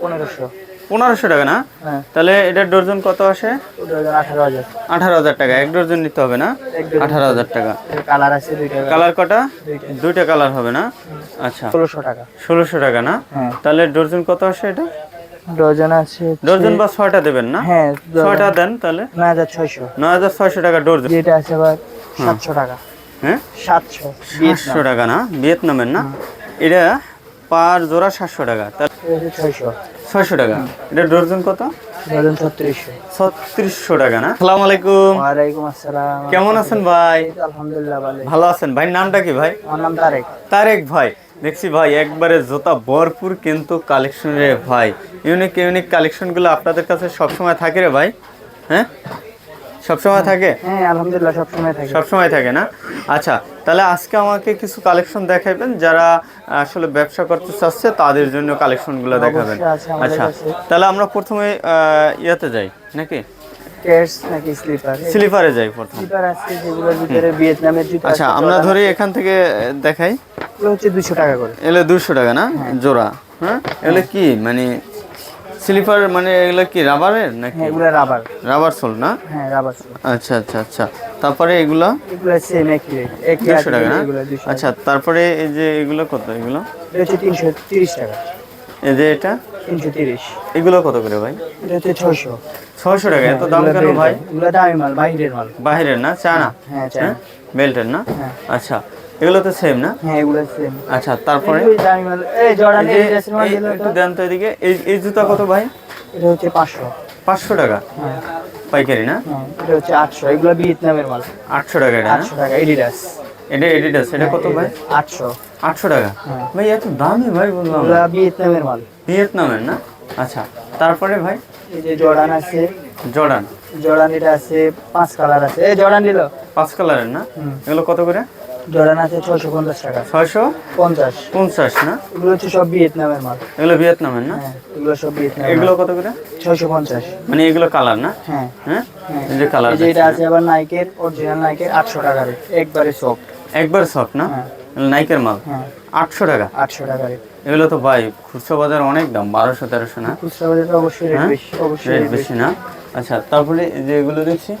পনেরোশো। পনেরোশো টাকা না? হ্যাঁ। তাহলে এটার ডর্জন কত আসে? আঠারো হাজার। টাকা। এক ডর্জন নিতে হবে না? আঠারো হাজার টাকা। কালার আছে কালার। কটা? দুইটা। কালার হবে না? আচ্ছা। ষোলোশো টাকা। ষোলোশো টাকা না? হ্যাঁ। তাহলে ডর্জন কত আসে এটা? ডজন আছে হচ্ছে- ডর্জন বা ছয়টা দেবেন না? হ্যাঁ ছয়টা দেন তাহলে। নয় হাজার ছয়শো। নয় হাজার ছয়শো টাকা ডর্জন। যেটা আছে আবার সাতশো টাকা। হ্যাঁ? সাতশো। সাতশো টাকা না? ভিয়েতনামের না? এটা পার জোড়া সাতশো টাকা। ছয়শো। টাকা। এটা ডর্জন কত? ছত্রিশশো। টাকা না? সালাম আলাইকুম। আসসালাম। কেমন আছেন ভাই? আলহামদুলিল্লাহ ভালো ভালো আছেন। ভাই নামটা কি ভাই? নাম তারেক। তারেক ভাই। দেখছি ভাই একবারে জোতা ভরপুর কিন্তু কালেকশন রে ভাই। ইউনিক ইউনিক কালেকশনগুলো আপনাদের কাছে সবসময় থাকে রে ভাই। হ্যাঁ? সবসময় থাকে? হ্যাঁ আলহামদুলিল্লাহ সবসময় থাকি। সবসময় থাকে না? আচ্ছা তাহলে আজকে আমাকে কিছু কালেকশন দেখাবেন যারা আসলে ব্যবসা করতে চাচ্ছে তাদের জন্য কালেকশনগুলো দেখাবেন। আচ্ছা তাহলে আমরা প্রথমে ইয়াতে যাই নাকি? কেটস নাকি স্লিপার স্লিপারে যাই প্রথম। স্লিপার আছে যেগুলোর ভিতরে ভিয়েতনামের জুতো আচ্ছা আমরা ধরি এখান থেকে দেখাই। এগুলো হচ্ছে দুশো টাকা করে। এগুলো দুশো টাকা না? জোড়া। হ্যাঁ এগুলো কি? মানে স্লিপার মানে এগুলো কি রাবারের নাকি? হ্যাঁ এগুলো রাবার রাবার সোল না? হ্যাঁ রাবার সোল আচ্ছা আচ্ছা আচ্ছা। তারপরে এগুলো? এগুলো সেম একই একই দুশো টাকা না? আচ্ছা তারপরে এই যে এগুলো কত এগুলো? এটা হচ্ছে তিনশো তিরিশ টাকা। এই যে এটা? তিনশো তিরিশ। এগুলো কত করে ভাই? এটা হচ্ছে ছয়শো। ছয়শো টাকা এত দাম কেন ভাই? এগুলো দামি মাল বাইরের মাল। বাহিরের না? চায়না হ্যাঁ চাই হ্যাঁ? বেল্টের না? হ্যাঁ। আচ্ছা। এগুলো তো সেম না? হ্যাঁ এগুলো সেম আচ্ছা তারপরে? এই জর্ডান এই একটু দেন তো এদিকে। এই এই জুতা কত ভাই? এটা হচ্ছে পাঁচশো। পাঁচশো টাকা? হ্যাঁ। পাইকারি না? হ্যাঁ এটা হচ্ছে আটশো। এগুলো ভিয়েতনামের মাল। আটশো টাকা এটা না? আটশো টাকা এডিডাস এটা এডিডাস এটা কত ভাই? আটশো। আটশো টাকা? হ্যাঁ। ভাই এত দামি ভাই বললাম। এগুলো ভিয়েতনামের মাল। ভিয়েতনামের না? আচ্ছা তারপরে ভাই? এই যে জর্ডান আছে। জর্ডান। জর্ডান এটা আছে পাঁচ কালার আছে। এই জর্ডান নিল পাঁচ কালারের না? এগুলো কত করে? জর্ডান আছে ছয়শো পঞ্চাশ টাকা। ছয়শো? পঞ্চাশ। পঞ্চাশ না? এগুলো হচ্ছে সব ভিয়েতনামের মাল। এগুলো ভিয়েতনামের না? হ্যাঁ এগুলো সব ভিয়েতনাম এগুলো কত করে? ছয়শো পঞ্চাশ। মানে এগুলো কালার না? হ্যাঁ। হ্যাঁ? হ্যাঁ। যে কালার যেটা এটা আছে আবার নাইকের অরিজিনাল নাইকের আটশো টাকা রেট একবারে সফট একবার সফট না? হ্যাঁ। নাইকের মাল? হ্যাঁ। আটশো টাকা? আটশো টাকা এগুলো তো ভাই খুচরো বাজার অনেক দাম বারোশো তেরোশো না? খুচরা বাজারে অবশ্যই হ্যাঁ? বেশি অবশ্যই বেশি না? আচ্ছা তারপরে যে এগুলো দেখছি?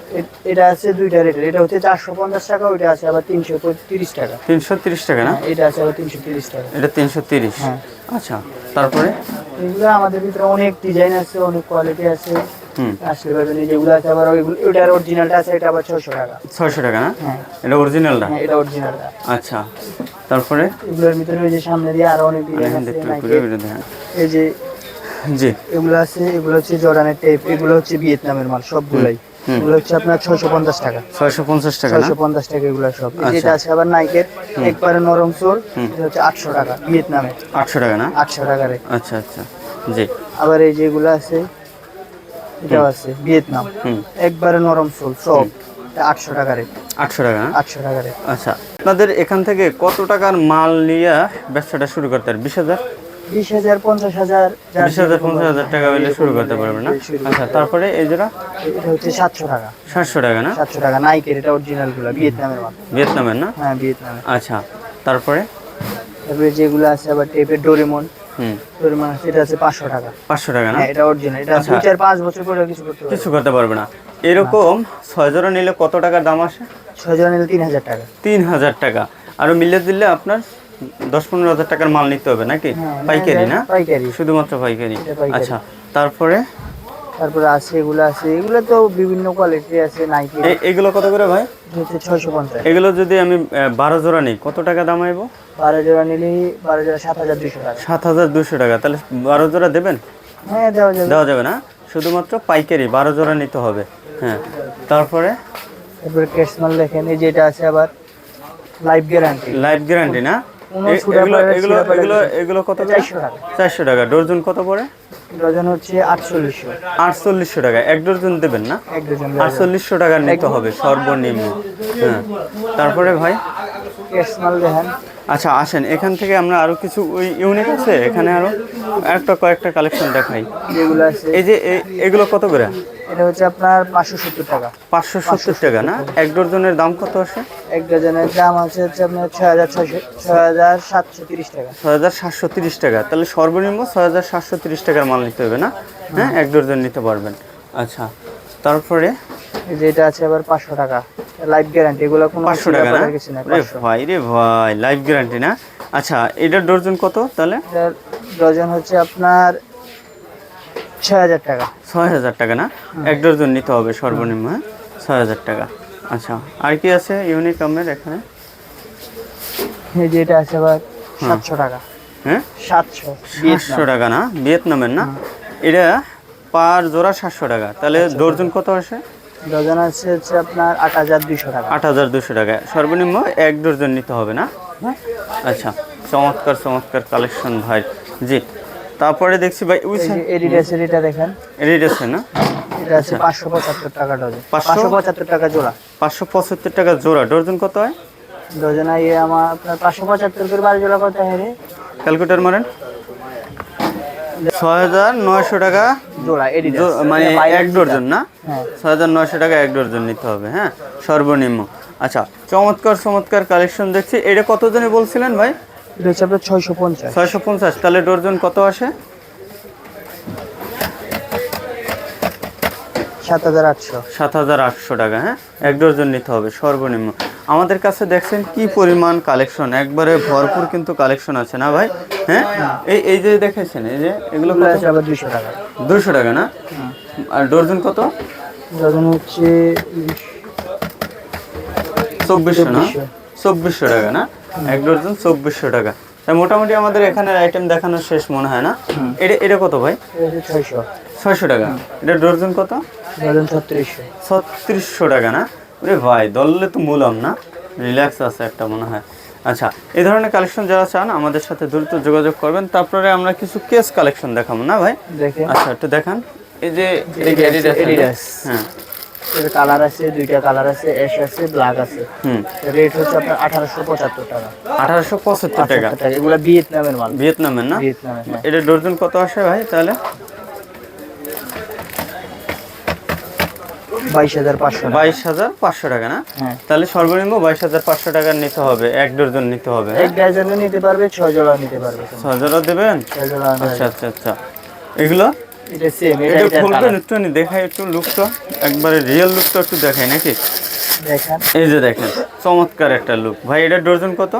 এটা আছে দুইটা রেটের এটা হচ্ছে চারশো পঞ্চাশ টাকা ওইটা আছে আবার তিনশো তিরিশ টাকা। তিনশো তিরিশ টাকা না? হ্যাঁ, এটা আছে আবার তিনশো তিরিশ টাকা। এটা তিনশো তিরিশ। আচ্ছা তারপরে? এগুলো আমাদের ভিতরে অনেক ডিজাইন আছে অনেক কোয়ালিটি আছে। আসলে পারবেন এই যেগুলো আছে আবার ওইটার অরিজিনালটা আছে এটা আবার ছয়শো টাকা। ছয়শো টাকা না? হ্যাঁ। এটা অরিজিনালটা হ্যাঁ এটা অরিজিনালটা আচ্ছা তারপরে? এগুলোর ভিতরে ওই যে সামনে দিয়ে আরও অনেক ডিজাইন আছে একটু নাইকের। ঘুরে ঘুরে দেখেন। এই যে জি। এগুলো আছে এগুলো হচ্ছে জর্ডানের টেপ এগুলো হচ্ছে ভিয়েতনামের মাল সবগুলাই। এগুলো হচ্ছে আপনার ছয়শো পঞ্চাশ টাকা। ছয়শো পঞ্চাশ টাকা ছয়শো পঞ্চাশ টাকা এগুলো সব। আচ্ছা। এটা আছে আবার নাইকের একবারে নরম এটা হচ্ছে আটশো টাকা ভিয়েতনামে আটশো টাকা না? আটশো টাকা রেট আচ্ছা আচ্ছা। জি। আবার এই যেগুলো আছে এটাও আছে ভিয়েতনাম। একবারে নরম সোল সব। আটশো টাকা রেট আটশো টাকা না আটশো টাকা রেট আচ্ছা আপনাদের এখান থেকে কত টাকার মাল নিয়ে ব্যবসাটা শুরু করতে পারেন? বিশ হাজার? বিশ হাজার পঞ্চাশ হাজার বিশ হাজার পঞ্চাশ হাজার টাকা হলে শুরু করতে পারবেন না? আচ্ছা তারপরে এই যেটা এটা হচ্ছে সাতশো টাকা। সাতশো টাকা না? সাতশো টাকা নাইকের এটা অরিজিনালগুলো ভিয়েতনামের মাল। ভিয়েতনামের না? হ্যাঁ ভিয়েতনামের। আচ্ছা তারপরে? তারপরে যেগুলো আছে আবার টেপের ডোরেমন হুম। ডোরেমন এটা আছে পাঁচশো টাকা। পাঁচশো টাকা না? হ্যাঁ এটা অরিজিনাল এটা আচ্ছা। দুই চার পাঁচ বছর পরে কিছু করতে কিছু করতে পারবে না। এরকম ছয় জোড়া নিলে কত টাকার দাম আসে? ছয় জন নিলে তিন হাজার টাকা। তিন হাজার টাকা। আর মিলে দিলে আপনার দশ পনেরো হাজার টাকার মাল নিতে হবে নাকি? হ্যাঁ, পাইকারি না? পাইকারি। শুধুমাত্র পাইকারি। আচ্ছা তারপরে? তারপরে আছে এগুলো আছে। এগুলো তো বিভিন্ন কোয়ালিটি আছে নাইকি এগুলো কত করে ভাই? ছয়শো পঞ্চাশ। এগুলো যদি আমি বারো জোড়া নিই কত টাকা দাম আইব বারো জোড়া নিলে বারো জোড়া সাত হাজার দুশো টাকা। সাত হাজার দুশো টাকা। তাহলে বারো জোড়া দেবেন? হ্যাঁ দেওয়া যাবে। দেওয়া যাবে না? শুধুমাত্র পাইকারি বারো জোড়া নিতে হবে। হ্যাঁ। তারপরে? তারপরে ক্যাশমাল দেখেন এই যেটা আছে আবার লাইফ গ্যারান্টি লাইফ গ্যারান্টি না? কোনো এ- ছুড়া এগুলো এগুলো এগুলো এগুলো কত চারশো টাকা। চারশো টাকা। ডর্জন কত পড়ে? ডজন হচ্ছে আটচল্লিশশো। আটচল্লিশশো টাকা। এক ডজন দেবেন না। আটচল্লিশশো টাকা নিতে হবে সর্বনিম্ন। হ্যাঁ। তারপরে ভাই? ক্যাশমাল দেখেন আচ্ছা আসেন। এখান থেকে আমরা আরও কিছু ওই ইউনিক আছে? এখানে আরও একটা কয়েকটা কালেকশন দেখাই। যেগুলো আছে এই যে এগুলো কত করে? এটা হচ্ছে আপনার পাঁচশো সত্তর টাকা। পাঁচশো সত্তর টাকা না? এক ডজনের দাম কত আসে এক ডজনের দাম আছে হচ্ছে আপনার ছয় হাজার ছয়শো ছয় হাজার সাতশো তিরিশ টাকা। ছয় হাজার সাতশো তিরিশ টাকা। তাহলে সর্বনিম্ন ছয় হাজার সাতশো তিরিশ টাকার মাল নিতে হবে না? হ্যাঁ এক ডজন নিতে পারবেন। আচ্ছা তারপরে? এই যে এটা আছে আবার পাঁচশো টাকা। লাইফ গ্যারান্টি এগুলো কোনো পাঁচশো টাকা না? ভাই রে ভাই লাইফ গ্যারান্টি না? আচ্ছা এটার কত তাহলে? হচ্ছে আপনার ছয় হাজার টাকা। ছয় হাজার টাকা না? এক ডজন নিতে হবে সর্বনিম্ন হ্যাঁ? ছয় হাজার টাকা। আচ্ছা আর কি আছে ইউনিক আমের এখানে? এই যে এটা আছে আবার সাতশো টাকা। হ্যাঁ? টাকা না? ভিয়েতনামের না? এটা পার জোড়া সাতশো টাকা। তাহলে ডজন কত আসে? ডজন আছে হচ্ছে আপনার আট হাজার দুইশো টাকা। আট হাজার দুশো টাকা। সর্বনিম্ন এক ডজন নিতে হবে না? আচ্ছা চমৎকার চমৎকার কালেকশন ভাই। জি তারপরে দেখছি ভাই ওই এই এডিডাসের এটা দেখেন। আছে না? এটা আছে পাঁচশো পঁচাত্তর টাকা ডজন। পাঁচশো? পাঁচশো পঁচাত্তর টাকা জোড়া। পাঁচশো পঁচাত্তর টাকা জোড়া। ডজন কত হয়? ডজন আমার আপনার পাঁচশো পঁচাত্তর করে বারো জোড়া কত হয় রে? ক্যালকুলেটার মারেন। ছয় হাজার নয়শো টাকা জোড়া মানে এক ডজন না? হ্যাঁ। ছয় হাজার নয়শো টাকা এক ডজন নিতে হবে হ্যাঁ? সর্বনিম্ন। আচ্ছা চমৎকার চমৎকার কালেকশন দেখছি। এটা কতজনে বলছিলেন ভাই? এটা হচ্ছে আপনার ছয়শো পঞ্চাশ। ছয়শো পঞ্চাশ তাহলে ডজন কত আসে? সাত হাজার আটশো। সাত হাজার আটশো টাকা হ্যাঁ? এক ডজন নিতে হবে সর্বনিম্ন। আমাদের কাছে দেখছেন কি পরিমাণ কালেকশন একবারে ভরপুর কিন্তু কালেকশন আছে না ভাই? হ্যাঁ? এই এই যে দেখেছেন এই যে এগুলো আবার দুইশো টাকা। দুশো টাকা না? আর ডজন কত? ডজন হচ্ছে চব্বিশশো না? চব্বিশশো। টাকা না? এক ডজন চব্বিশশো টাকা। মোটামুটি আমাদের এখানের আইটেম দেখানো শেষ মনে হয় না? এটা এটা কত ভাই? ছয়শো। ছয়শো টাকা। এটা ডজন কত? ছত্রিশশো। ছত্রিশশো টাকা না? ওরে ভাই দললে তো মূলম না। রিল্যাক্স আছে একটা মনে হয়। আচ্ছা এই ধরনের কালেকশন যারা চান আমাদের সাথে দ্রুত যোগাযোগ করবেন। তারপরে আমরা কিছু কেস কালেকশন দেখাবো না ভাই? আচ্ছা একটু দেখান। এই যে হ্যাঁ। এর কালার আছে দুইটা কালার আছে অ্যাশ আছে ব্ল্যাক আছে। হুম। রেট হচ্ছে আপনার আঠারোশো পঁচাত্তর টাকা। আঠারোশো পঁচাত্তর টাকা? টাকা। এগুলো ভিয়েতনামের মাল। ভিয়েতনামের না? ভিয়েতনামের। এটা ডজন কত আসে ভাই তাহলে? বাইশ হাজার পাঁচশো বাইশ হাজার পাঁচশো টাকা না? হ্যাঁ। তাহলে সর্বনিম্ন বাইশ হাজার পাঁচশো টাকার নিতে হবে এক ডজন নিতে হবে হ্যাঁ? এক ডজনও নিতে পারবে ছয় জোড়া নিতে পারবে। ছয় হাজারও দেবেন? আচ্ছা আচ্ছা আচ্ছা। এগুলো? এটা সেম এটা এটা খুলবেন একটু দেখাই একটু লুকটা একবারে রিয়েল লুকটা একটু দেখাই নাকি? দেখেন। এই যে দেখেন চমৎকার একটা লুক ভাই এটা ডজন কত?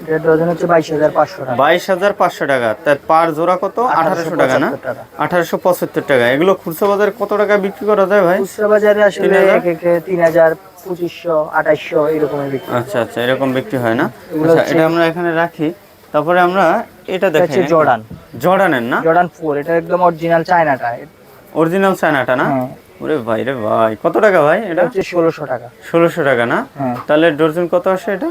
এটা ডজন হচ্ছে টাকা। বাইশ হাজার পাঁচশো টাকা। তার পার জোড়া কত? আঠারোশো টাকা না? 1875 টাকা। আঠারোশো পঁচাত্তর টাকা। এগুলো খুচরা বাজারে কত টাকা বিক্রি করা যায় ভাই? খুচরা বাজারে আসলে এক একে তিন হাজার পঁচিশশো আঠাইশশো বিক্রি আচ্ছা আচ্ছা এরকম বিক্রি হয় না? আচ্ছা এটা আমরা এখানে রাখি। তারপরে আমরা এটা নাকি? জর্ডান। জর্ডানের না? জর্ডান এটা একদম অরিজিনাল চায়নাটা। অরিজিনাল চায়নাটা না? হ্যাঁ। ওরে ভাই রে ভাই কত টাকা ভাই এটা হচ্ছে ষোলোশো টাকা। ষোলোশো টাকা না? হ্যাঁ। তাহলে ডজন কত আসে এটা?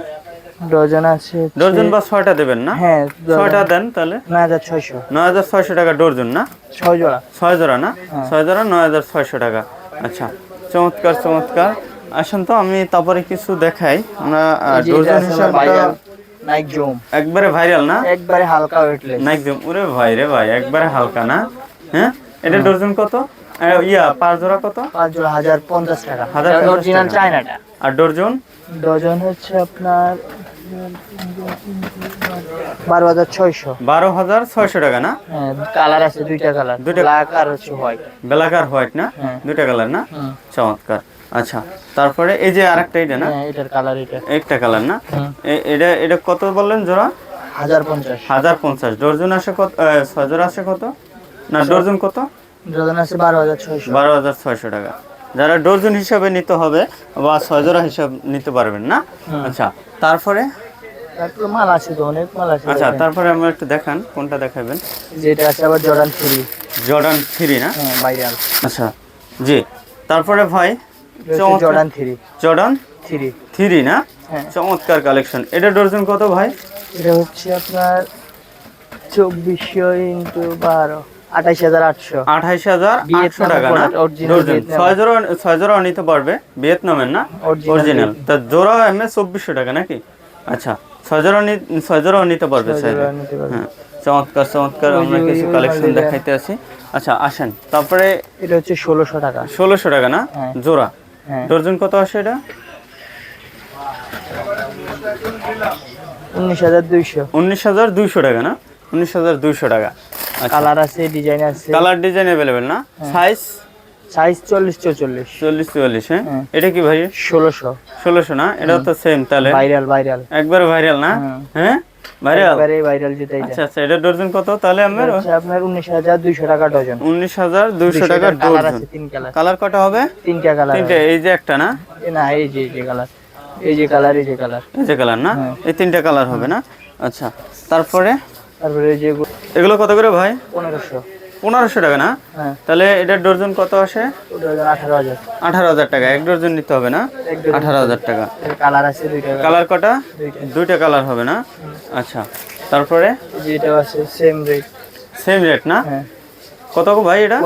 ডজন আছে ডজন বা ছয়টা দেবেন না? হ্যাঁ ছয়টা দেন তাহলে? নয় হাজার ছয়শো। নয় হাজার ছয়শো টাকা ডজন না? ছয় জোড়া। ছয় জোড়া না? হ্যাঁ। ছয় জোড়া নয় হাজার ছয়শো টাকা। আচ্ছা চমৎকার চমৎকার। আসেন তো আমি তারপরে কিছু দেখাই। আমরা ডজন হিসাব নাইক জোম একবারে ভাইরাল না? একবারে হালকা ওয়েটলেস নাইক দিম ওরে ভাই রে ভাই একবারে হালকা না? হ্যাঁ? এটা ডজন কত? ইয়া পাঁচ জোড়া কত? পাঁচ জোড়া হাজার পঞ্চাশ টাকা। হাজার অরিজিনাল চায়নাটা আর ডজন? ডজন হচ্ছে আপনার বারো হাজার ছয়শো। বারো হাজার ছয়শো টাকা না? হ্যাঁ কালার আছে দুইটা কালার। দুইটা- ব্ল্যাক আর হচ্ছে হোয়াইট। ব্ল্যাক আর হোয়াইট না? হ্যাঁ। দুইটা কালার না? চমৎকার। আচ্ছা তারপরে এই যে আরেকটা এটা না? হ্যাঁ এটার কালার এটা। একটা কালার না? এটা এটা কত বললেন জোড়া? হাজার পঞ্চাশ। হাজার পঞ্চাশ। ডজন আসে কত আসে কত? না ডজন কত? বারো হাজার ছয়শো। বারো হাজার ছয়শো টাকা। যারা ডজন হিসাবে নিতে হবে বা ছয় জোড়া হিসাব নিতে পারবেন না? আচ্ছা তারপরে তারপরে মাল আছে তো অনেক মাল আছে আচ্ছা তারপরে আমরা একটু দেখান কোনটা দেখাবেন? যেটা আছে আবার জর্ডান থ্রি জর্ডান থ্রি না? হ্যাঁ ভাইরাল আচ্ছা জি। তারপরে ভাই Jordan three Jordan three three না? হ্যাঁ। চমৎকার কালেকশন এটা ডজন কত ভাই? এটা হচ্ছে আপনার চব্বিশশো ইন্টু বারো আঠাইশ হাজার আটশো। আঠাইশ হাজার আটশো টাকা না? ছয় জোড়া ছয় জোড়া নিতে পারবে ভিয়েতনামের না? অরিজিনাল তা জোড়া এমএ চব্বিশশো টাকা নাকি? আচ্ছা ছয় জোড়া নি- ছয় জোড়াও নিতে পারবে। হ্যাঁ চমৎকার চমৎকার। আমরা কিছু কালেকশন দেখাইতে আছি আচ্ছা আসেন। তারপরে এটা হচ্ছে ষোলোশো টাকা। ষোলোশো টাকা না? হ্যাঁ। জোড়া। হ্যাঁ। ডর্জন কত আসে এটা? উনিশ হাজার দুইশো। উনিশ হাজার দুইশো টাকা না? উনিশ হাজার দুইশো টাকা। আচ্ছা। কালার আছে ডিজাইন আছে। কালার ডিজাইন অ্যাভেলেবেল না? সাইজ সাইজ চল্লিশ চৌচল্লিশ। চল্লিশ চুয়াল্লিশ হ্যাঁ। এটা কি ভাই? না? এটা তো সেম তাহলে। Viral viral. একবারে ভাইরাল না। হ্যাঁ? ভাইরাল? একবারে ভাইরাল যেটা আচ্ছা আচ্ছা এটা কত তাহলে আমার আপনার টাকা ডজন। কালার কটা হবে? তিনটা কালার তিনটে এই যে একটা না? না এই যে এই যে কালার এই যে কালার এই যে কালার এই যে কালার না? হ্যাঁ। এই তিনটা কালার হবে না? আচ্ছা তারপরে? তারপরে এই যে এগুলো কত করে ভাই? পনেরোশো। পনেরোশো টাকা না? হ্যাঁ। তাহলে এটার ডর্জন কত আসে? আঠারো হাজার। টাকা। এক ডর্জন নিতে হবে না? আঠারো হাজার টাকা। কালার আছে কালার কটা? দুইটা। কালার হবে না? আচ্ছা। তারপরে? আছে সেম রেট সেম রেট না? হ্যাঁ। কত গো ভাই এটা?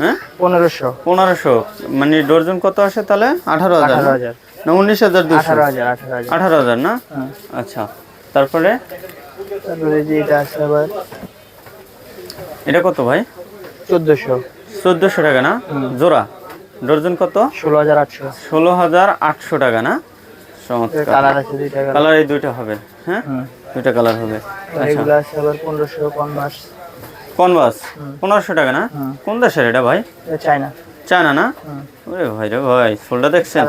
হ্যাঁ? পনেরোশো। পনেরোশো। মানে ডর্জন কত আসে তাহলে? আঠারো হাজার না? উনিশ হাজার দুশো আঠারো হাজার না? হ্যাঁ। আচ্ছা। তারপরে? তারপরে যে এটা আছে আবার এটা কত ভাই? চোদ্দোশো। চোদ্দোশো টাকা না? জোড়া। ডর্জন কত? ষোলো হাজার আটশো। ষোলো হাজার আটশো টাকা না? চমৎকার। কালার আছে দুইটা কালার। এই দুইটা হবে হ্যাঁ? দুইটা কালার হবে। আচ্ছা। এগুলো আছে আবার পনেরোশো কনভার্স কনভাস? পনেরোশো টাকা না। কোন দেশের এটা ভাই? চায়না। চায়না না? ওরে ভাই রে ভাই ফুলটা দেখছেন?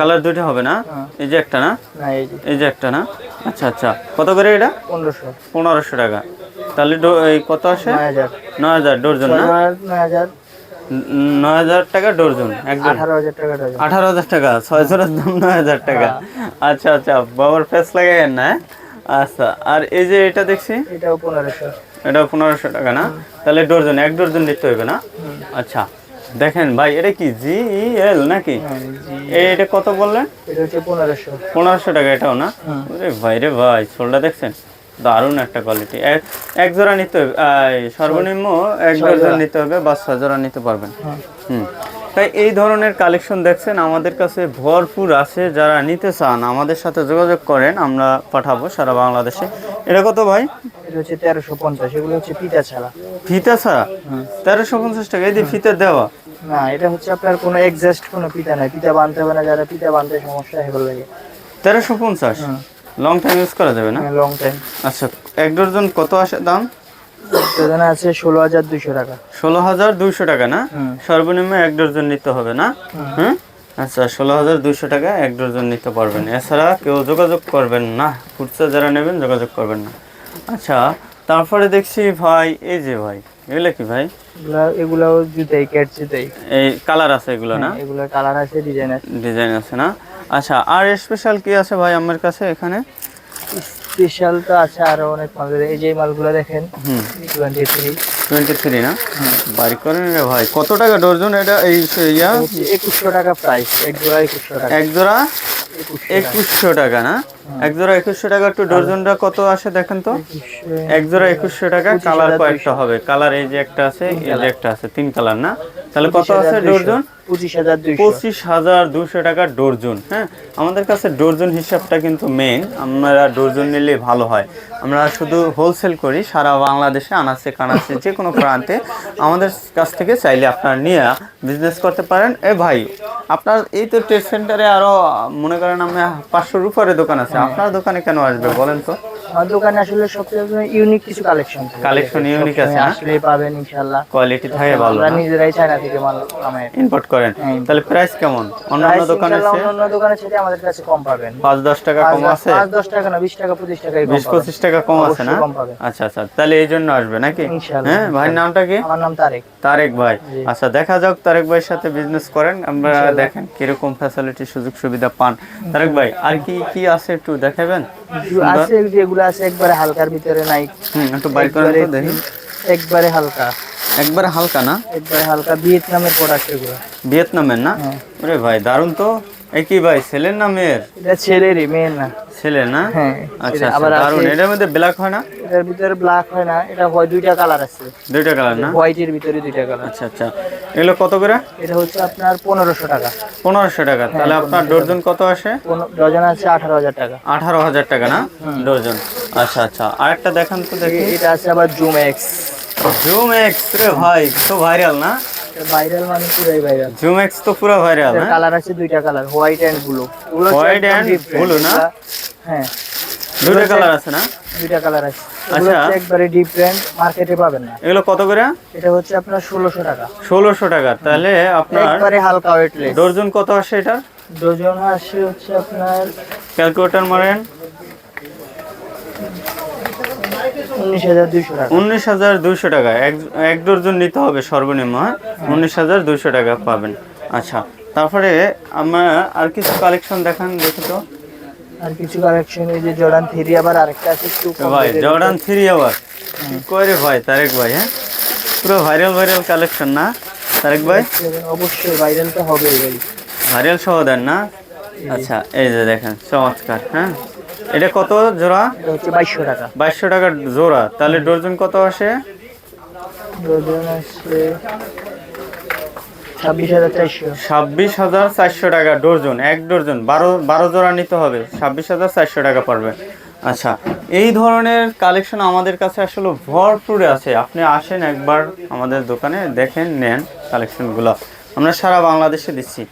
কালার দুইটা হবে না? এই যে একটা না? না এই যে। এই যে একটা না? আচ্ছা আচ্ছা। কত করে এটা? পনেরোশো। পনেরোশো টাকা। তাহলে এই কত আসে? নয় হাজার। ডর্জন না? নয় হাজার টাকা ডর্জন একদম আঠারো হাজার টাকা ছয় জোড়ার দাম নয় হাজার টাকা। আচ্ছা আচ্ছা বাবার ফেস লাগাইয়েন না হ্যাঁ? আচ্ছা আর এই যে এটা দেখছি? এটাও পনেরোশো। এটা পনেরোশো টাকা না? তাহলে ডর্জন এক ডর্জন নিতে হবে না? আচ্ছা দেখেন ভাই এটা কি জি এল নাকি? হ্যাঁ, এটা কত বললেন? পনেরোশো। টাকা এটাও না। ভাই রে ভাই শোলটা দেখছেন? দারুণ একটা কোয়ালিটি এক জোড়া নিতে হবে সর্বনিম্ন এক জোড়া। নিতে হবে বা ছয় জোড়া নিতে পারবেন। হ্যাঁ। হুম। তাই এই ধরনের কালেকশন দেখছেন আমাদের কাছে ভরপুর আছে। যারা নিতে চান আমাদের সাথে যোগাযোগ করেন আমরা পাঠাবো সারা বাংলাদেশে। এটা কত ভাই? হচ্ছে তেরোশো পঞ্চাশ এগুলো হচ্ছে পিতা ছাড়া। ফিতা ছাড়া? তেরোশো পঞ্চাশ টাকা এই যে ফিতে দেওয়া। না এটা হচ্ছে আপনার কোনো এক্সাস্ট কোনো পিতা নাই। পিতা বানতে হবে না যারা পিতা বানতে সমস্যা হেবল লাগে। তেরোশো পঞ্চাশ? লং টাইম ইউজ করা যাবে না? লং টাইম আচ্ছা এক ডজন কত আসে দাম? সেখানে আছে ষোলো হাজার দুইশো টাকা। ষোলো হাজার দুইশো টাকা না? সর্বনিম্ন এক ডজন নিতে হবে না? হুম। আচ্ছা ষোলো হাজার দুইশো টাকা এক ডজন নিতে পারবেন। এছাড়া কেউ যোগাযোগ করবেন না। খুচরা যারা নেবেন যোগাযোগ করবেন না। আচ্ছা তারপরে দেখছি ভাই এই যে ভাই এগুলো কি ভাই? এগুলা এগুলাও জুতাই ক্যাট জুতাই। এই কালার আছে এগুলো না? এগুলো কালার আছে ডিজাইন আছে। ডিজাইন আছে না? আচ্ছা আর স্পেশাল কি আছে ভাই আমার কাছে এখানে? স্পেশাল তো আছে আরও অনেক মাল। এই যে মালগুলো দেখেন টোয়েন্টি থ্রি টোয়েন্টি থ্রি না? বাড়ি করেন রে ভাই কত টাকা ডর্জন এটা এই ইয়া? একুশশো টাকা প্রাইস এক জোড়া একুশশো টাকা। এক জোড়া? একুশশো টাকা না? এক জোড়া একুশশো টাকা একটু ডর্জনটা কত আসে দেখেন তো? এক জোড়া একুশশো টাকা কালার কয়েকটা হবে। কালার এই যে একটা আছে এই যে একটা আছে তিন কালার না? তাহলে কত আছে ডর্জন? পঁচিশ হাজার দুইশো। পঁচিশ হাজার দুশো টাকা ডর্জন হ্যাঁ? আমাদের কাছে ডর্জন হিসাবটা কিন্তু মেন আমরা ডর্জন নিলে ভালো হয়। আমরা শুধু হোলসেল করি সারা বাংলাদেশে আনাচে কানাচে যে কোনো প্রান্তে। আমাদের কাছ থেকে চাইলে আপনারা নিয়ে বিজনেস করতে পারেন। এ ভাই আপনার এই তো ট্রেড সেন্টারে আরও মনে করেন আমি পাঁচশোর উপরে দোকান আছে। আপনার দোকানে কেন আসবে বলেন তো? দোকানে আসলে সবচেয়ে ইউনিক কিছু কালেকশন Collection unique আছে, আসলে পাবেন ইনশাল্লাহ কোয়ালিটি থাকে ভালো আমরা নিজেরাই চায়না থেকে মাল আমায় ইম্পোর্ট করেন। হ্যাঁ। তাহলে প্রাইস কেমন? অন্যান্য দোকানে অন্যান্য দোকানের সাথে আমাদের কাছে কম পাবেন। পাঁচ দশ টাকা কম আছে? পাঁচ দশ টাকা না বিশ টাকা পঁচিশ টাকা বিশ পঁচিশ টাকা কম আছে না। আচ্ছা আচ্ছা তাহলে এই জন্য আসবে নাকি? ইনশাআল্লাহ, হ্যাঁ ভাইয়ের নামটা কি? আমার নাম তারেক। তারেক ভাই। আচ্ছা দেখা যাক তারেক ভাইয়ের সাথে বিজনেস করেন। আমরা দেখেন কীরকম ফ্যাসিলিটি সুযোগ সুবিধা পান। তারেক ভাই আর কি কি আছে একটু দেখাবেন? আছে যেগুলো আছে একবারে হালকার ভিতরে নাই। হুম একটু বাইর করেন তো দেখি। একবারে হালকা। একবারে হালকা না? একবারে হালকা ভিয়েতনামের প্রোডাক্ট এগুলো। ভিয়েতনামের না? আরে ভাই দারুণ তো। এই কি ভাই ছেলের না মেয়ের? এটা ছেলেরই মেয়ের না। ছেলে না? হ্যাঁ আচ্ছা ছেলে। আচ্ছা আবার দারুণ এটার মধ্যে ব্ল্যাক হয় না? এটার ভিতরে ব্ল্যাক হয় না। এটা হয় দুইটা কালার আছে। দুইটা কালার না? হোয়াইটের ভিতরে দুইটা কালার আচ্ছা আচ্ছা। এগুলো কত করে? এটা হচ্ছে আপনার পনেরোশো টাকা। পনেরোশো টাকা। তাহলে আপনার ডর্জন কত আসে? ডজন আছে আঠারো হাজার টাকা। আঠারো হাজার টাকা না? ডর্জন। আচ্ছা আচ্ছা। আরেকটা দেখান তো দেখি। এটা আছে আবার zoom x zoom X ray ভাই তো ভাইরাল না? ভাইরাল মানে পুরাই ভাইরাল জুম এক্স তো পুরো ভাইরাল হ্যাঁ? কালার আছে দুইটা colour white and blue blue না? হ্যাঁ। কালার আছে না? দুইটা কালার আছে। আচ্ছা। হচ্ছে একবারে ডিফারেন্ট মার্কেটে পাবেন না। এগুলো কত করে? এটা হচ্ছে আপনার ষোলোশো টাকা। টাকা তাহলে আপনার একবারে হালকা ওয়েটলেস ডর্জন কত আসে এটা ডজন আসে হচ্ছে আপনার ক্যালকুলেটর মারেন। উনিশ হাজার দুইশো টাকা। এক ডর্জন নিতে হবে সর্বনিম্ন হ্যাঁ? উনিশ হাজার দুইশো টাকা পাবেন। আচ্ছা তারপরে আমরা আর কিছু কালেকশন দেখান দেখি তো। আর কিছু কালেকশন এই যে জর্ডান থ্রি আবার আরেকটা আছে ভাই জর্ডান থ্রি আবার। করে ভাই তারেক ভাই হ্যাঁ? পুরো ভাইরাল ভাইরাল কালেকশন না তারেক ভাই? অবশ্যই ভাইরাল তো হবেই ভাই। ভাইরাল সহ দেন না? আচ্ছা এই যে দেখেন চমৎকার হ্যাঁ? এটা কত জোড়া? হচ্ছে বাইশশো টাকা। বাইশশো টাকা জোড়া। তাহলে ডর্জন কত আসে? ডজন আছে ছাব্বিশ হাজার চারশো। ছাব্বিশ হাজার চারশো টাকা ডর্জন এক ডর্জন। বারো বারো জোড়া নিতে হবে। ছাব্বিশ হাজার চারশো টাকা পড়বে। আচ্ছা এই ধরনের কালেকশন আমাদের কাছে আসলে ভরপুর আছে। আপনি আসেন একবার আমাদের দোকানে দেখেন নেন কালেকশনগুলো। আমরা সারা বাংলাদেশে দিচ্ছি।